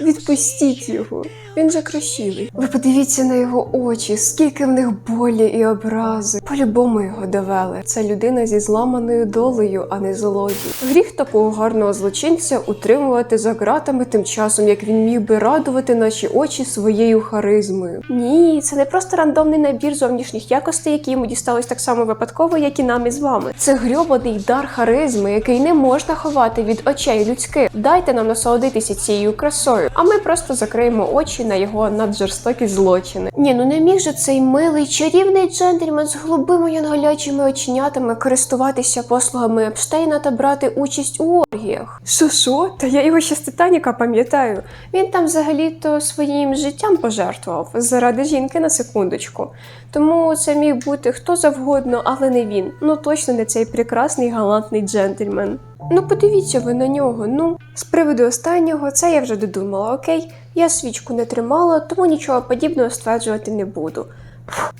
Відпустіть його. Він же красивий. Ви подивіться на його очі, скільки в них болі і образи. По-любому його довели. Це людина зі зламаною долею, а не злодій. Гріх такого гарного злочинця утримувати за ґратами тим часом, як він міг би радувати наші очі своєю харизмою. Ні, це не просто рандомний набір зовнішніх якостей, які йому дістались так само випадково, як і нам із вами. Це грьобаний дар харизми, який не можна ховати від очей людських. Дайте нам насолодитися цією красою, а ми просто закриємо очі на його наджорстокі злочини. Ні, ну не міг же цей милий чарівний джентльмен з голубими янголячими оченятами користуватися послугами Епштейна та брати участь у оргіях. Що що? Та я його ще з Титаніка пам'ятаю. Він там взагалі-то своїм життям пожертвував заради жінки на секундочку. Тому це міг бути хто завгодно, але не він. Ну точно не цей прекрасний галантний джентльмен. Ну подивіться ви на нього. Ну з приводу останнього, це я вже додумала. Окей, я свічку не тримала, тому нічого подібного стверджувати не буду.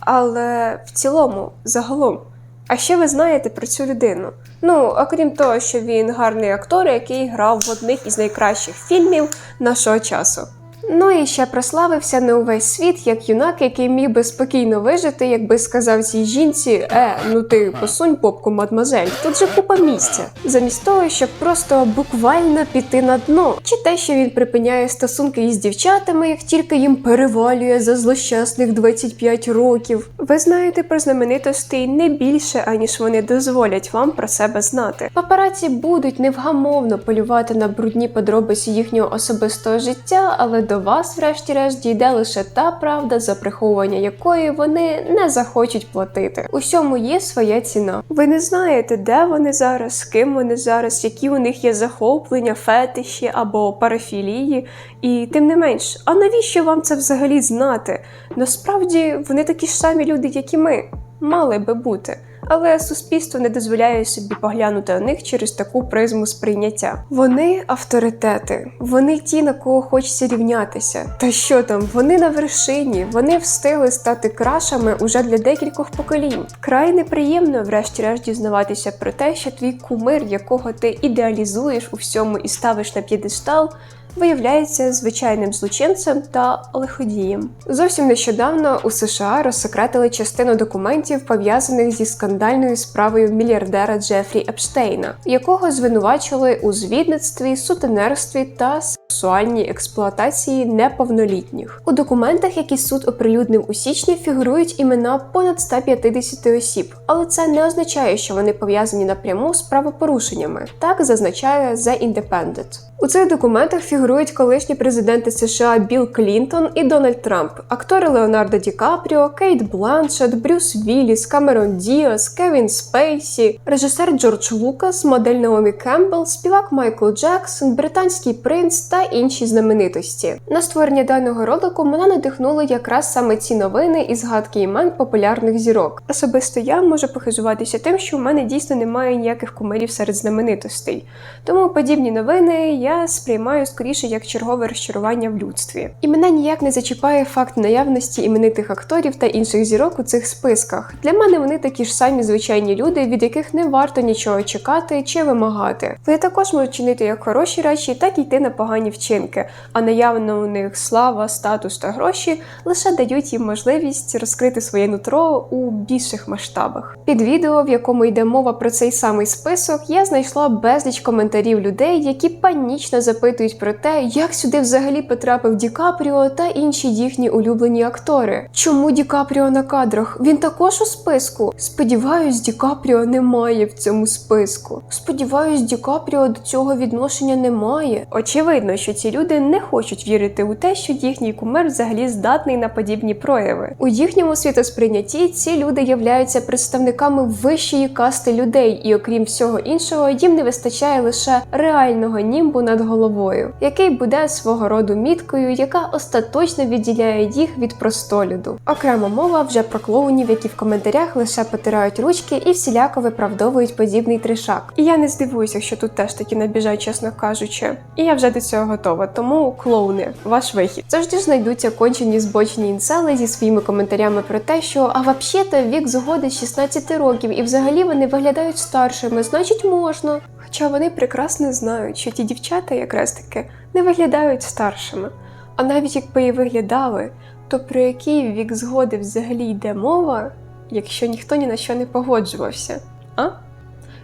Але в цілому, загалом. А ще ви знаєте про цю людину? Ну, окрім того, що він гарний актор, який грав в одних із найкращих фільмів нашого часу. Ну і ще прославився на увесь світ як юнак, який міг би спокійно вижити, якби сказав цій жінці: Е, ну ти посунь попку, мадмазель, тут же купа місця. Замість того, щоб просто буквально піти на дно, чи те, що він припиняє стосунки із дівчатами, як тільки їм перевалює за злощасних 25 років. Ви знаєте про знаменитостей не більше, аніж вони дозволять вам про себе знати. Папараці будуть невгамовно полювати на брудні подробиці їхнього особистого життя, але до вас, врешті-решт, дійде лише та правда, за приховування якої вони не захочуть платити. Усьому є своя ціна. Ви не знаєте, де вони зараз, з ким вони зараз, які у них є захоплення, фетиші або парафілії. І тим не менш, а навіщо вам це взагалі знати? Насправді вони такі ж самі люди, як і ми, мали би бути. Але суспільство не дозволяє собі поглянути на них через таку призму сприйняття. Вони авторитети, вони ті, на кого хочеться рівнятися. Та що там, вони на вершині, вони встигли стати крашами уже для декількох поколінь. Край неприємно, врешті-решт, дізнаватися про те, що твій кумир, якого ти ідеалізуєш у всьому і ставиш на п'єдестал, виявляється звичайним злочинцем та лиходієм. Зовсім нещодавно у США розсекретили частину документів, пов'язаних зі скандальною справою мільярдера Джефрі Епштейна, якого звинувачили у звідництві, сутенерстві та сексуальній експлуатації неповнолітніх. У документах, які суд оприлюднив у січні, фігурують імена понад 150 осіб, але це не означає, що вони пов'язані напряму з правопорушеннями. Так зазначає The Independent. У цих документах фігурують колишні президенти США Білл Клінтон і Дональд Трамп, актори Леонардо Ді Капріо, Кейт Бланшет, Брюс Вілліс, Камерон Діас, Кевін Спейсі, режисер Джордж Лукас, модель Наомі Кембл, співак Майкл Джексон, британський принц та інші знаменитості. На створення даного ролику мене надихнули якраз саме ці новини і згадки імен популярних зірок. Особисто я можу похизуватися тим, що в мене дійсно немає ніяких кумирів серед знаменитостей. Тому подібні новини я сприймаю скоріше як чергове розчарування в людстві. І мене ніяк не зачіпає факт наявності іменитих акторів та інших зірок у цих списках. Для мене вони такі ж самі звичайні люди, від яких не варто нічого чекати чи вимагати. Вони також можуть чинити як хороші речі, так і йти на погані вчинки. А наявно у них слава, статус та гроші лише дають їм можливість розкрити своє нутро у більших масштабах. Під відео, в якому йде мова про цей самий список, я знайшла безліч коментарів людей, які панічно запитують про те, як сюди взагалі потрапив Ді Капріо та інші їхні улюблені актори. Чому Ді Капріо на кадрах? Він також у списку. Сподіваюсь, Ді Капріо немає в цьому списку. Сподіваюсь, Ді Капріо до цього відношення немає. Очевидно, що ці люди не хочуть вірити у те, що їхній кумир взагалі здатний на подібні прояви. У їхньому світосприйнятті ці люди являються представниками вищої касти людей, і окрім всього іншого, їм не вистачає лише реального німбу над головою, який буде свого роду міткою, яка остаточно відділяє їх від простолюду. Окрема мова вже про клоунів, які в коментарях лише потирають ручки і всіляко виправдовують подібний тришак. І я не здивуюся, що тут теж таки набіжать, чесно кажучи. І я вже до цього готова. Тому клоуни, ваш вихід. Завжди ж знайдуться кончені збочені інцели зі своїми коментарями про те, що а взагалі-то вік згоди 16 років, і взагалі вони виглядають старшими, значить можна. Хоча вони прекрасно знають, що ті дівчата якраз таки не виглядають старшими. А навіть якби і виглядали, то про який вік згоди взагалі йде мова, якщо ніхто ні на що не погоджувався? А?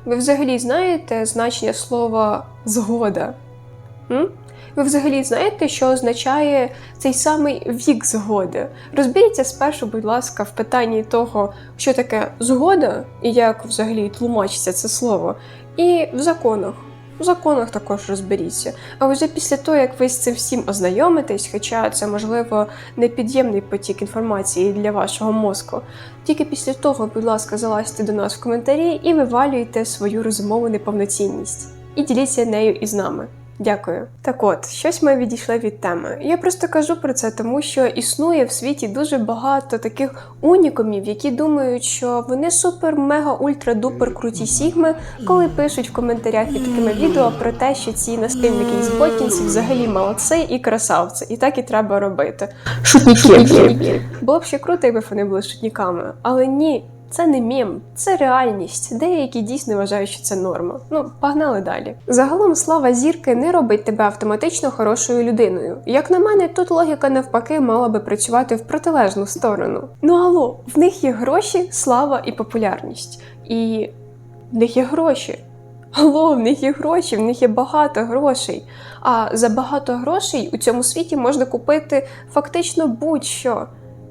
Ви взагалі знаєте значення слова згода? М? Ви взагалі знаєте, що означає цей самий вік згоди? Розберіться спершу, будь ласка, в питанні того, що таке згода і як взагалі тлумачиться це слово, і в законах. В законах також розберіться. А вже після того, як ви з цим всім ознайомитесь, хоча це можливо непід'ємний потік інформації для вашого мозку, тільки після того, будь ласка, залазьте до нас в коментарі і вивалюйте свою розумову неповноцінність. І діліться нею із нами. Дякую. Так от, щось ми відійшли від теми. Я просто кажу про це, тому що існує в світі дуже багато таких унікумів, які думають, що вони супер, мега, ультра, дупер круті сігми, коли пишуть в коментарях під такими відео про те, що ці настильники із ботінців взагалі молодці і красавці, і так і треба робити. Шутніки. Було б ще круто, якби вони були шутниками, але ні. Це не мім, це реальність. Деякі дійсно вважають, що це норма. Ну, погнали далі. Загалом слава зірки не робить тебе автоматично хорошою людиною. Як на мене, тут логіка навпаки мала би працювати в протилежну сторону. Ну алло, в них є гроші, слава і популярність. І в них є гроші. Алло, в них є гроші, в них є багато грошей. А за багато грошей у цьому світі можна купити фактично будь-що.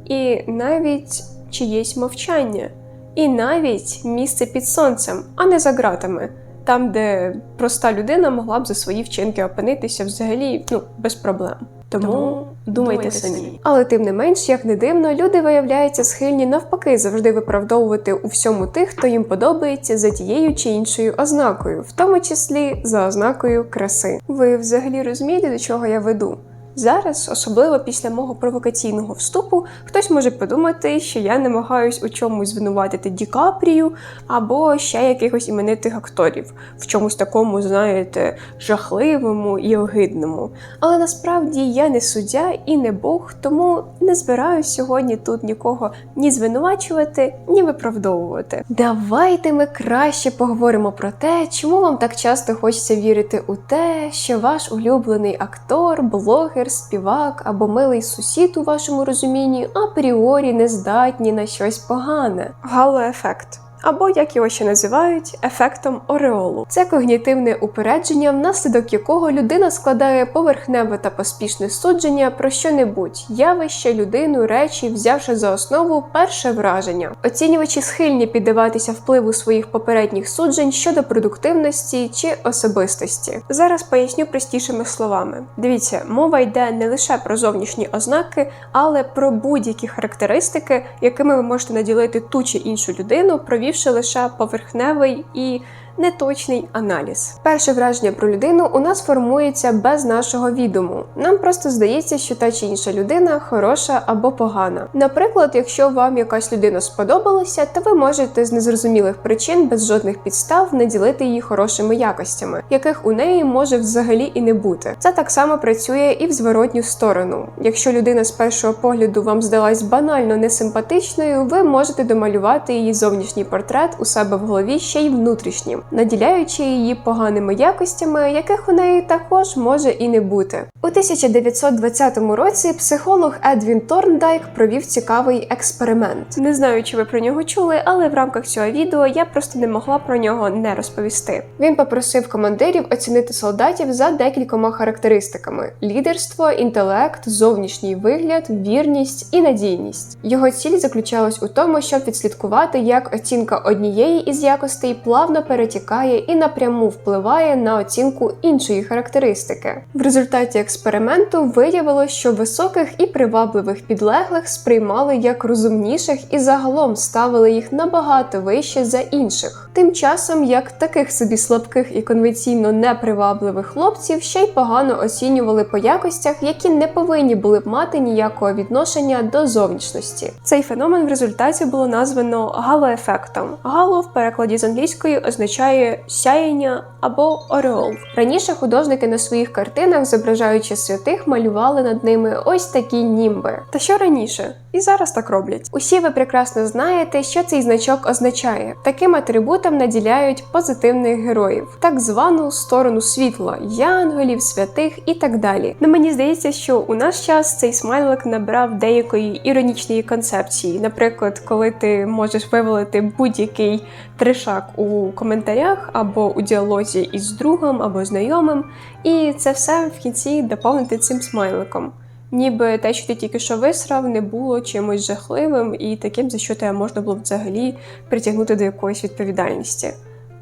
І навіть чиєсь мовчання. І навіть місце під сонцем, а не за ґратами, там, де проста людина могла б за свої вчинки опинитися взагалі ну, без проблем. Тому, Тому думайте думайте самі. самі. Але тим не менш, як не дивно, люди виявляються схильні навпаки завжди виправдовувати у всьому тих, хто їм подобається за тією чи іншою ознакою, в тому числі за ознакою краси. Ви взагалі розумієте, до чого я веду? Зараз, особливо після мого провокаційного вступу, хтось може подумати, що я намагаюсь у чомусь звинуватити Ді Капрію або ще якихось іменитих акторів, в чомусь такому, знаєте, жахливому і огидному. Але насправді я не суддя і не Бог, тому не збираюсь сьогодні тут нікого ні звинувачувати, ні виправдовувати. Давайте ми краще поговоримо про те, чому вам так часто хочеться вірити у те, що ваш улюблений актор, блогер, співак або милий сусід у вашому розумінні апріорі не здатні на щось погане. Галоефект. Або як його ще називають ефектом ореолу. Це когнітивне упередження, внаслідок якого людина складає поверхневе та поспішне судження про що-небудь, явище, людину, речі, взявши за основу перше враження. Оцінювачі схильні піддаватися впливу своїх попередніх суджень щодо продуктивності чи особистості. Зараз поясню простішими словами. Дивіться, мова йде не лише про зовнішні ознаки, але про будь-які характеристики, якими ви можете наділити ту чи іншу людину, провівши лише поверхневий і неточний аналіз. Перше враження про людину у нас формується без нашого відому. Нам просто здається, що та чи інша людина хороша або погана. Наприклад, якщо вам якась людина сподобалася, то ви можете з незрозумілих причин без жодних підстав наділити її хорошими якостями, яких у неї може взагалі і не бути. Це так само працює і в зворотню сторону. Якщо людина з першого погляду вам здалась банально несимпатичною, ви можете домалювати її зовнішній портрет у себе в голові ще й внутрішнім, наділяючи її поганими якостями, яких у неї також може і не бути. У 1920 році психолог Едвін Торндайк провів цікавий експеримент. Не знаю, чи ви про нього чули, але в рамках цього відео я просто не могла про нього не розповісти. Він попросив командирів оцінити солдатів за декількома характеристиками: лідерство, інтелект, зовнішній вигляд, вірність і надійність. Його ціль заключалась у тому, щоб відслідкувати, як оцінка однієї із якостей плавно перетікає і напряму впливає на оцінку іншої характеристики. В результаті експерименту виявилось, що високих і привабливих підлеглих сприймали як розумніших і загалом ставили їх набагато вище за інших. Тим часом, як таких собі слабких і конвенційно непривабливих хлопців ще й погано оцінювали по якостях, які не повинні були б мати ніякого відношення до зовнішності. Цей феномен в результаті було названо галоефектом. Гало в перекладі з англійської означає сяєння або ореол. Раніше художники на своїх картинах, зображаючи святих, малювали над ними ось такі німби. Та що раніше? І зараз так роблять. Усі ви прекрасно знаєте, що цей значок означає. Таким атрибутом атрибутам наділяють позитивних героїв, так звану сторону світла, янголів, святих і так далі. Ну мені здається, що у наш час цей смайлик набрав деякої іронічної концепції. Наприклад, коли ти можеш вивалити будь-який трешак у коментарях або у діалозі із другом або знайомим, і це все в кінці доповнити цим смайликом. Ніби те, що ти тільки що висрав, не було чимось жахливим і таким, за що тебе можна було взагалі притягнути до якоїсь відповідальності.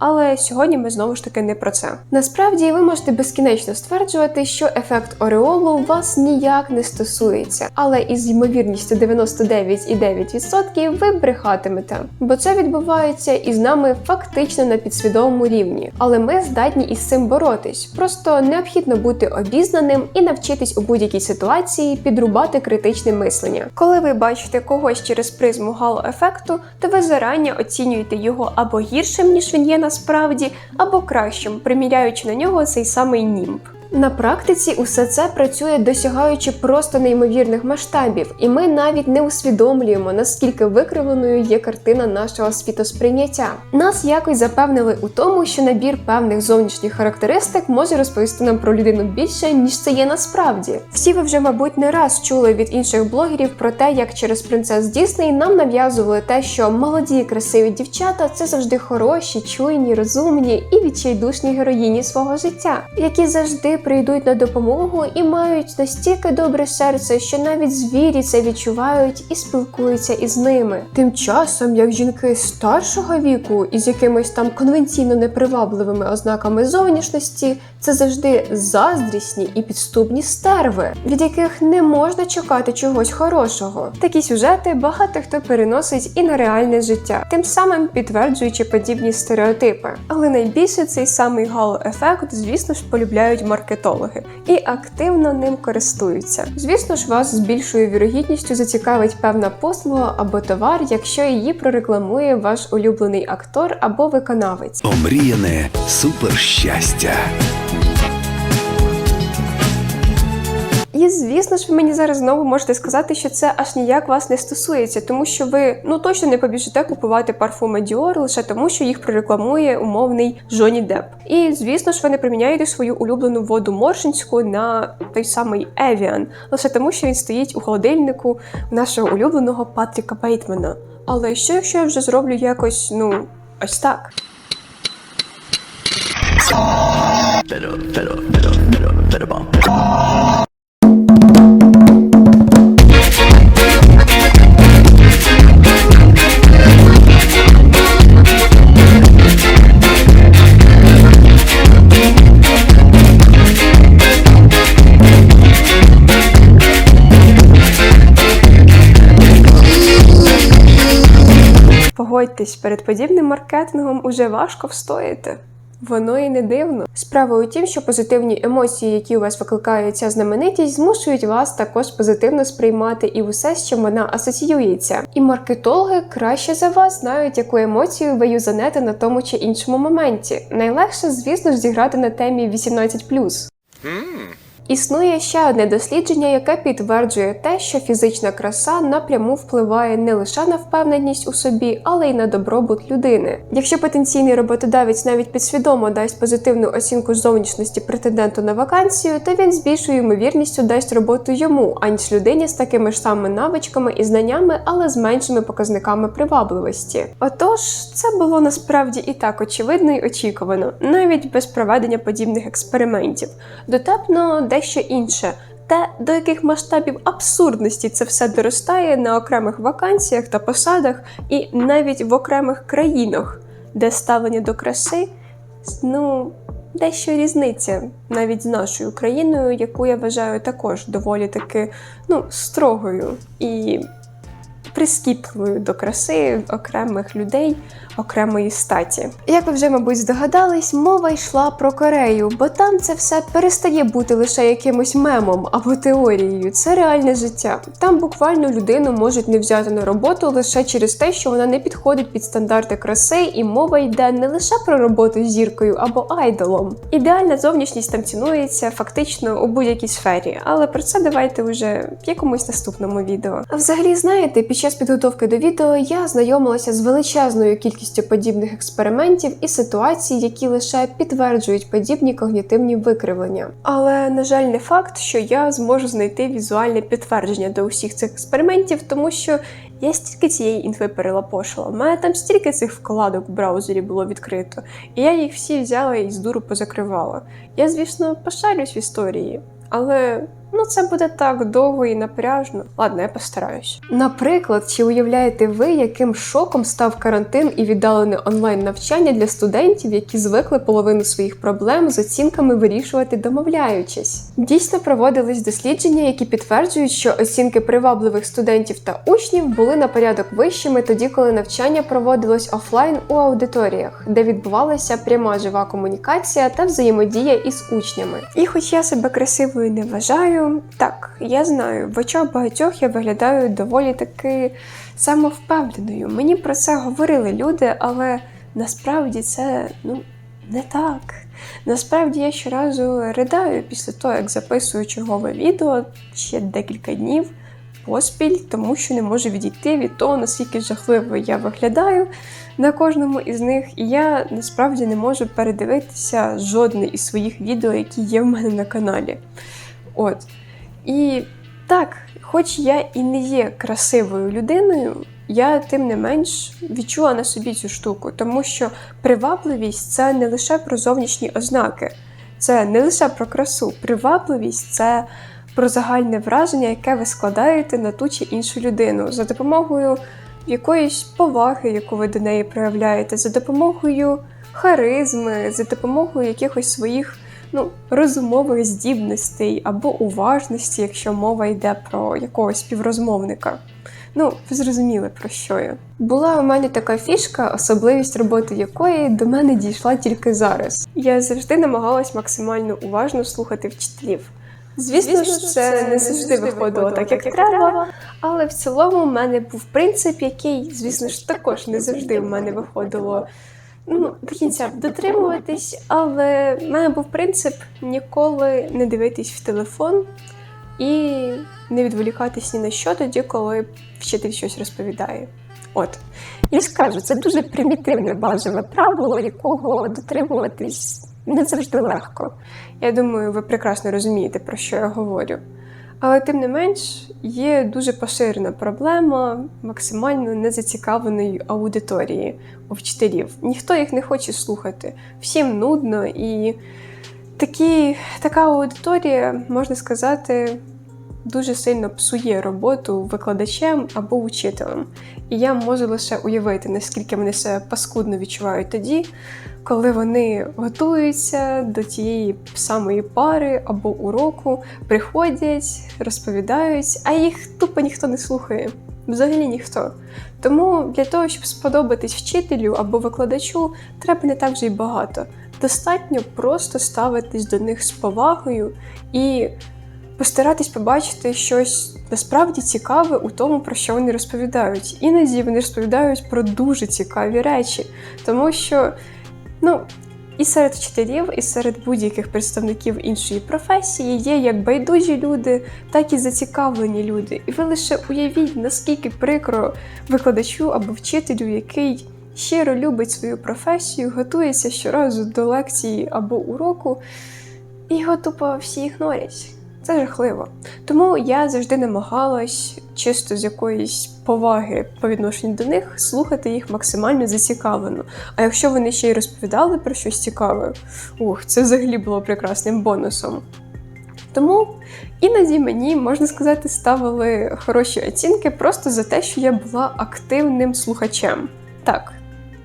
Але сьогодні ми знову ж таки не про це. Насправді ви можете безкінечно стверджувати, що ефект Ореолу вас ніяк не стосується, але із ймовірністю 99,9% ви брехатимете, бо це відбувається із нами фактично на підсвідомому рівні. Але ми здатні із цим боротись. Просто необхідно бути обізнаним і навчитись у будь-якій ситуації підрубати критичне мислення. Коли ви бачите когось через призму гало-ефекту, то ви зарані оцінюєте його або гіршим, ніж він є насправді, або кращим, приміряючи на нього цей самий німб. На практиці усе це працює досягаючи просто неймовірних масштабів, і ми навіть не усвідомлюємо, наскільки викривленою є картина нашого світосприйняття. Нас якось запевнили у тому, що набір певних зовнішніх характеристик може розповісти нам про людину більше, ніж це є насправді. Всі ви вже, мабуть, не раз чули від інших блогерів про те, як через принцес Дісней нам нав'язували те, що молоді красиві дівчата це завжди хороші, чуйні, розумні і відчайдушні героїні свого життя, які завжди прийдуть на допомогу і мають настільки добре серце, що навіть звірі це відчувають і спілкуються із ними. Тим часом, як жінки старшого віку із якимись там конвенційно непривабливими ознаками зовнішності, це завжди заздрісні і підступні стерви, від яких не можна чекати чогось хорошого. Такі сюжети багато хто переносить і на реальне життя, тим самим підтверджуючи подібні стереотипи. Але найбільше цей самий гало-ефект, звісно ж, полюбляють маркетологи і активно ним користуються. Звісно ж, вас з більшою вірогідністю зацікавить певна послуга або товар, якщо її прорекламує ваш улюблений актор або виконавець. Омріяне суперщастя. І звісно ж, ви мені зараз знову можете сказати, що це аж ніяк вас не стосується, тому що ви ну точно не побіжите купувати парфуми Dior лише тому, що їх прорекламує умовний Джонні Депп. І звісно ж, ви не приміняєте свою улюблену воду Моршинську на той самий Evian, лише тому, що він стоїть у холодильнику нашого улюбленого Патріка Бейтмана. Але що якщо я вже зроблю якось, ну ось так? Pero, pero, pero, pero, pero, Погодьтесь, перед подібним маркетингом уже важко встояти. Воно і не дивно. Справа у тім, що позитивні емоції, які у вас викликає ця знаменитість, змушують вас також позитивно сприймати і усе, з чим вона асоціюється. І маркетологи краще за вас знають, яку емоцію ви юзанете на тому чи іншому моменті. Найлегше, звісно ж, зіграти на темі 18+. Існує ще одне дослідження, яке підтверджує те, що фізична краса напряму впливає не лише на впевненість у собі, але й на добробут людини. Якщо потенційний роботодавець навіть підсвідомо дасть позитивну оцінку зовнішності претенденту на вакансію, то він з більшою ймовірністю дасть роботу йому, аніж людині з такими ж самими навичками і знаннями, але з меншими показниками привабливості. Отож, це було насправді і так очевидно і очікувано, навіть без проведення подібних експериментів. Дотепно дещо інше. Те, до яких масштабів абсурдності це все доростає на окремих вакансіях та посадах, і навіть в окремих країнах, де ставлення до краси, ну, дещо різниця навіть з нашою країною, яку я вважаю також доволі таки ну, строгою і прискіпливою до краси окремих людей окремої статі. Як ви вже, мабуть, здогадались, мова йшла про Корею, бо там це все перестає бути лише якимось мемом або теорією. Це реальне життя. Там буквально людину можуть не взяти на роботу лише через те, що вона не підходить під стандарти краси, і мова йде не лише про роботу з зіркою або айдолом. Ідеальна зовнішність там цінується фактично у будь-якій сфері, але про це давайте вже в якомусь наступному відео. А взагалі, знаєте, під час час підготовки до відео я знайомилася з величезною кількістю подібних експериментів і ситуацій, які лише підтверджують подібні когнітивні викривлення. Але на жаль, не факт, що я зможу знайти візуальне підтвердження до усіх цих експериментів, тому що я стільки цієї інфи перелапошила. У мене там стільки цих вкладок в браузері було відкрито, і я їх всі взяла і з дуру позакривала. Я, звісно, пошарюсь в історії, але ну це буде так довго і напряжно. Ладно, я постараюсь. Наприклад, чи уявляєте ви, яким шоком став карантин і віддалене онлайн навчання для студентів, які звикли половину своїх проблем з оцінками вирішувати домовляючись? Дійсно проводились дослідження, які підтверджують, що оцінки привабливих студентів та учнів були на порядок вищими тоді, коли навчання проводилось офлайн у аудиторіях, де відбувалася пряма жива комунікація та взаємодія із учнями. І хоч я себе красивою не вважаю, так я знаю, в очах багатьох я виглядаю доволі таки самовпевненою. Мені про це говорили люди, але насправді це ну не так. Насправді я щоразу ридаю після того, як записую чергове відео ще декілька днів поспіль, тому що не можу відійти від того, наскільки жахливо я виглядаю на кожному із них, і я насправді не можу передивитися жодне із своїх відео, які є в мене на каналі. От. І так, хоч я і не є красивою людиною, я тим не менш відчула на собі цю штуку, тому що привабливість це не лише про зовнішні ознаки, це не лише про красу. Привабливість це про загальне враження, яке ви складаєте на ту чи іншу людину за допомогою якоїсь поваги, яку ви до неї проявляєте, за допомогою харизми, за допомогою якихось своїх ну, розумових здібностей або уважності, якщо мова йде про якогось співрозмовника. Ну, ви зрозуміли про що я. Була у мене така фішка, особливість роботи якої до мене дійшла тільки зараз. Я завжди намагалась максимально уважно слухати вчителів. Звісно ж, це не завжди виходило так, як треба, але в цілому в мене був принцип, який, звісно ж, також не завжди в мене виходило ну, до кінця дотримуватись, але в мене був принцип ніколи не дивитись в телефон і не відволікатись ні на що тоді, коли вчитель щось розповідає. От. Я скажу, це дуже примітивне базове правило, якого дотримуватись не завжди легко. Я думаю, ви прекрасно розумієте, про що я говорю. Але тим не менш є дуже поширена проблема максимально незацікавленої аудиторії у вчителів. Ніхто їх не хоче слухати, всім нудно, і такі, така аудиторія, можна сказати, дуже сильно псує роботу викладачем або учителем. І я можу лише уявити, наскільки вони себе паскудно відчувають тоді, коли вони готуються до тієї самої пари або уроку, приходять, розповідають, а їх тупо ніхто не слухає. Взагалі ніхто. Тому для того, щоб сподобатись вчителю або викладачу, треба не так вже й багато. Достатньо просто ставитись до них з повагою і постаратись побачити щось насправді цікаве у тому, про що вони розповідають. Іноді вони розповідають про дуже цікаві речі, тому що, ну. І серед вчителів, і серед будь-яких представників іншої професії є як байдужі люди, так і зацікавлені люди. І ви лише уявіть, наскільки прикро викладачу або вчителю, який щиро любить свою професію, готується щоразу до лекції або уроку, і його тупо всі ігнорять. Це жахливо. Тому я завжди намагалась чисто з якоїсь поваги по відношенню до них слухати їх максимально зацікавлено. А якщо вони ще й розповідали про щось цікаве, ух, це взагалі було прекрасним бонусом. Тому іноді мені, можна сказати, ставили хороші оцінки просто за те, що я була активним слухачем. Так,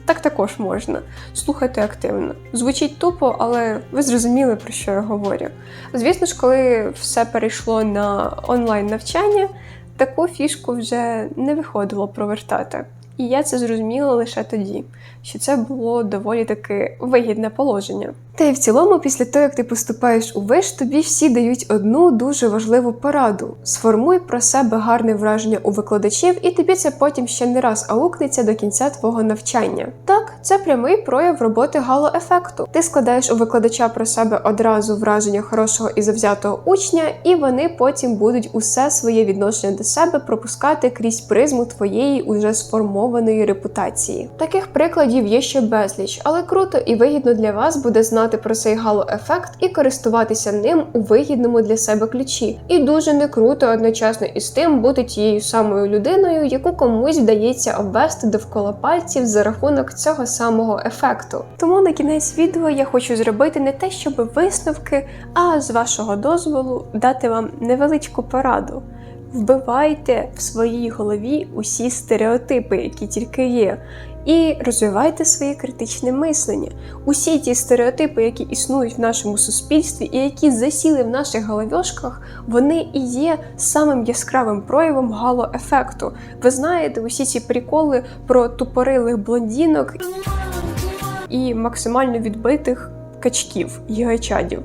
так також можна слухати активно. Звучить тупо, але ви зрозуміли, про що я говорю. Звісно ж, коли все перейшло на онлайн навчання, таку фішку вже не виходило провертати. І я це зрозуміла лише тоді, що це було доволі таки вигідне положення. Та й в цілому, після того, як ти поступаєш у виш, тобі всі дають одну дуже важливу пораду: сформуй про себе гарне враження у викладачів, і тобі це потім ще не раз аукнеться до кінця твого навчання. Так, це прямий прояв роботи галоефекту. Ти складаєш у викладача про себе одразу враження хорошого і завзятого учня, і вони потім будуть усе своє відношення до себе пропускати крізь призму твоєї уже сформованої репутації. Таких прикладів є ще безліч, але круто і вигідно для вас буде знати про цей галоефект і користуватися ним у вигідному для себе ключі. І дуже не круто одночасно із тим бути тією самою людиною, яку комусь вдається обвести довкола пальців за рахунок цього самого ефекту. Тому на кінець відео я хочу зробити не те, щоб висновки, а з вашого дозволу дати вам невеличку пораду. Вбивайте в своїй голові усі стереотипи, які тільки є, і розвивайте своє критичне мислення. Усі ті стереотипи, які існують в нашому суспільстві і які засіли в наших головешках, вони і є самим яскравим проявом галоефекту. Ви знаєте, усі ці приколи про тупорилих блондінок і максимально відбитих качків і гайчадів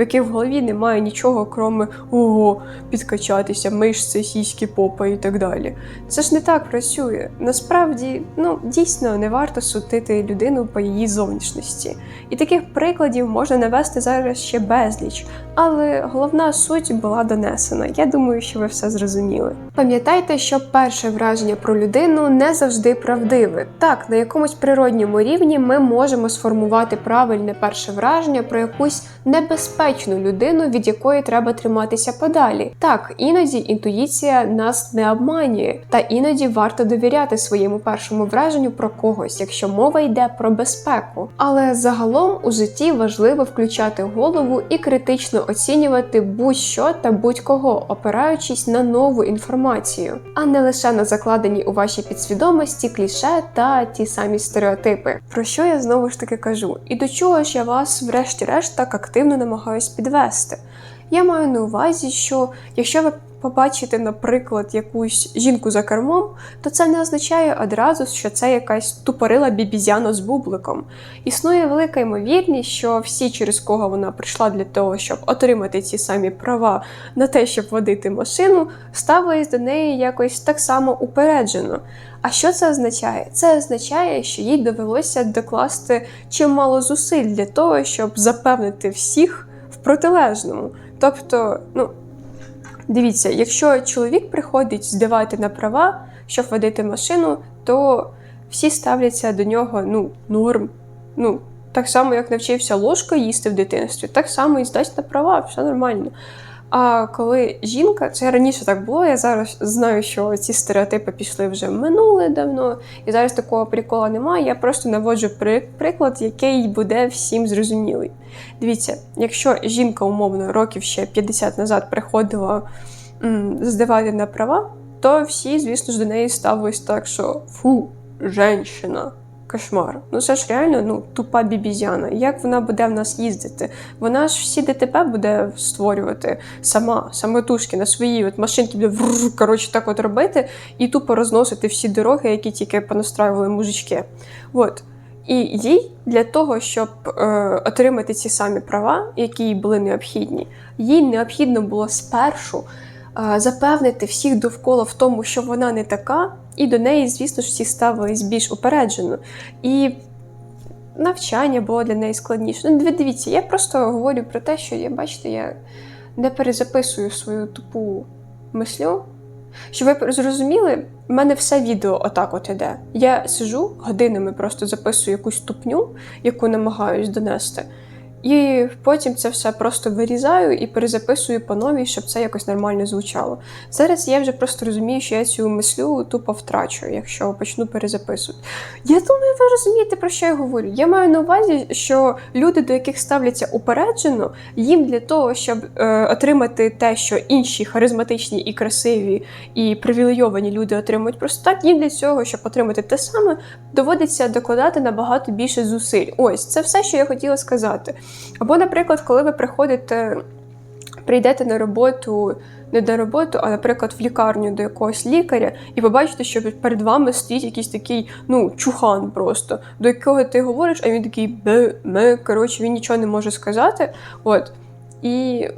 в яких в голові немає нічого, кроме ого, підкачатися, мишці, сіськи, попа і так далі. Це ж не так працює. Насправді, ну дійсно не варто судити людину по її зовнішності. І таких прикладів можна навести зараз ще безліч, але головна суть була донесена. Я думаю, що ви все зрозуміли. Пам'ятайте, що перше враження про людину не завжди правдиве. Так, на якомусь природньому рівні ми можемо сформувати правильне перше враження про якусь небезпечну людину, від якої треба триматися подалі. Так, іноді інтуїція нас не обманює, та іноді варто довіряти своєму першому враженню про когось, якщо мова йде про безпеку. Але загалом у житті важливо включати голову і критично оцінювати будь-що та будь-кого, опираючись на нову інформацію, а не лише на закладені у вашій підсвідомості кліше та ті самі стереотипи. Про що я знову ж таки кажу? І до чого ж я вас, врешті-решт, так активно намагаюсь підвести? Я маю на увазі, що якщо ви побачите, наприклад, якусь жінку за кермом, то це не означає одразу, що це якась тупорила бібізяна з бубликом. Існує велика ймовірність, що всі, через кого вона прийшла для того, щоб отримати ці самі права на те, щоб водити машину, ставились до неї якось так само упереджено. А що це означає? Це означає, що їй довелося докласти чимало зусиль для того, щоб запевнити всіх протилежному. Тобто, ну дивіться, якщо чоловік приходить здавати на права, щоб водити машину, то всі ставляться до нього ну, норм. Ну, так само, як навчився ложкою їсти в дитинстві, так само і здасть на права, все нормально. А коли жінка, це раніше так було, я зараз знаю, що ці стереотипи пішли вже минуле давно, і зараз такого прикола немає. Я просто наводжу приклад, який буде всім зрозумілий. Дивіться, якщо жінка умовно років ще 50 назад приходила м, здавати на права, то всі, звісно ж, до неї ставились так, що фу, женщина. Кошмар. Ну це ж реально ну, тупа бібізяна. Як вона буде в нас їздити? Вона ж всі ДТП буде створювати сама, самотужки на своїй от машинці буде вррр, коротше, так от робити і тупо розносити всі дороги, які тільки понастраювали мужички. От. І їй для того, щоб е, отримати ці самі права, які їй були необхідні, їй необхідно було спершу запевнити всіх довкола в тому, що вона не така, і до неї, звісно ж, всі ставились більш упереджено. І навчання було для неї складніше. Ну, дивіться, я просто говорю про те, що я бачите, я не перезаписую свою тупу мислю. Щоб ви зрозуміли, в мене все відео отак от іде. Я сижу годинами, просто записую якусь тупню, яку намагаюсь донести. І потім це все просто вирізаю і перезаписую по новій, щоб це якось нормально звучало. Зараз я вже просто розумію, що я цю мислю тупо втрачу, якщо почну перезаписувати. Я думаю, ви розумієте, про що я говорю. Я маю на увазі, що люди, до яких ставляться упереджено, їм для того, щоб е, отримати те, що інші харизматичні і красиві і привілейовані люди отримують просто так, їм для цього, щоб отримати те саме, доводиться докладати набагато більше зусиль. Ось це все, що я хотіла сказати. Або, наприклад, коли ви приходите прийдете на роботу, не до роботу, а, наприклад, в лікарню до якогось лікаря, і побачите, що перед вами стоїть якийсь такий, ну, чухан просто, до якого ти говориш, а він такий бе, ме, коротше, він нічого не може сказати. От. І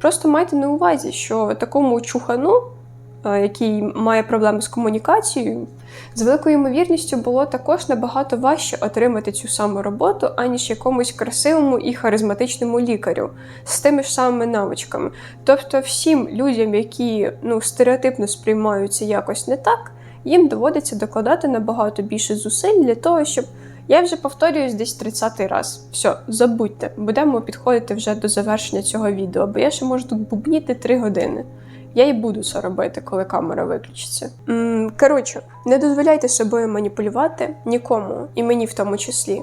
просто майте на увазі, що такому чухану, який має проблеми з комунікацією, з великою ймовірністю було також набагато важче отримати цю саму роботу, аніж якомусь красивому і харизматичному лікарю з тими ж самими навичками. Тобто, всім людям, які ну, стереотипно сприймаються якось не так, їм доводиться докладати набагато більше зусиль для того, щоб. Я вже повторююсь десь 30-й раз. Все, забудьте, будемо підходити вже до завершення цього відео, бо я ще можу тут бубніти 3 години. Я і буду це робити, коли камера виключиться. Коротше, не дозволяйте собою маніпулювати нікому, і мені в тому числі.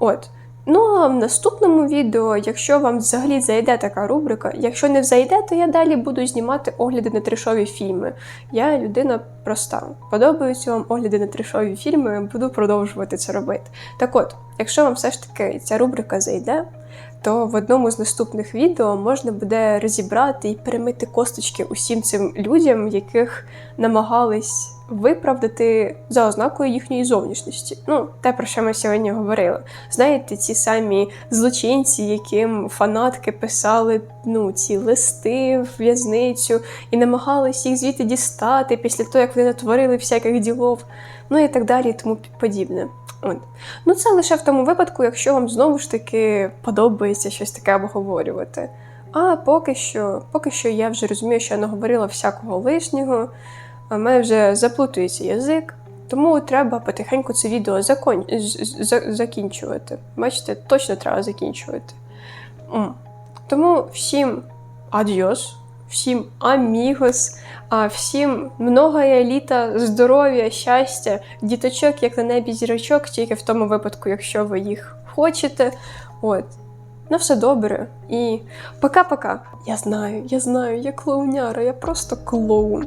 От. Ну а в наступному відео, якщо вам взагалі зайде така рубрика, якщо не зайде, то я далі буду знімати огляди на трешові фільми. Я людина проста. Подобаються вам огляди на трешові фільми, буду продовжувати це робити. Так от, якщо вам все ж таки ця рубрика зайде, то в одному з наступних відео можна буде розібрати і перемити косточки усім цим людям, яких намагались виправдати за ознакою їхньої зовнішності. Ну, те, про що ми сьогодні говорили. Знаєте, ці самі злочинці, яким фанатки писали ну, ці листи в в'язницю і намагались їх звідти дістати після того, як вони натворили всяких ділов, ну і так далі, і тому подібне. От. Ну, це лише в тому випадку, якщо вам знову ж таки подобається щось таке обговорювати. А поки що, поки що я вже розумію, що я наговорила всякого лишнього, в мене вже заплутується язик, тому треба потихеньку це відео закон... закінчувати. Бачите, точно треба закінчувати. Тому всім адіос, всім амігос, а всім многое літа, здоров'я, щастя, діточок, як на небі зірочок, тільки в тому випадку, якщо ви їх хочете. От. На все добре. І пока-пока. Я знаю, я знаю, я клоуняра, я просто клоун.